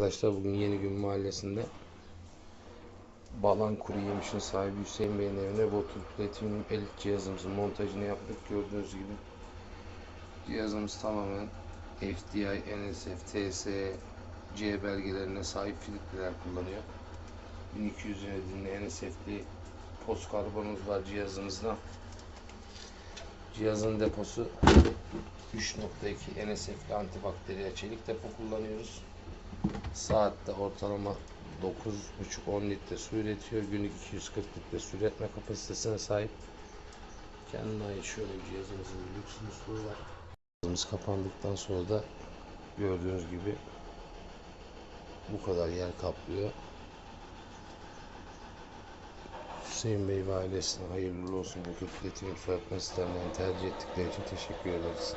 Arkadaşlar bugün Yeni Gün Mahallesi'nde Balan Kuru Yemiş'in sahibi Hüseyin Bey'in evine Botul Platinum elit cihazımızın montajını yaptık. Gördüğünüz gibi cihazımız tamamen FDI, NSF, TSE, C belgelerine sahip filtreler kullanıyor. 1200 ünitinde NSF'li post karbonumuz var cihazımızda. Cihazın deposu 3.2 NSF'li antibakteriyel çelik depo kullanıyoruz. Saatte ortalama 9,5-10 litre su üretiyor. Günlük 240 litre su üretme kapasitesine sahip. Kendine ait şöyle cihazımızın lüks musluğu var. Cihazımız kapandıktan sonra da gördüğünüz gibi bu kadar yer kaplıyor. Hüseyin Bey ve ailesine hayırlı olsun bu platinum soyutma sistemlerini tercih ettikleri için teşekkür ederiz.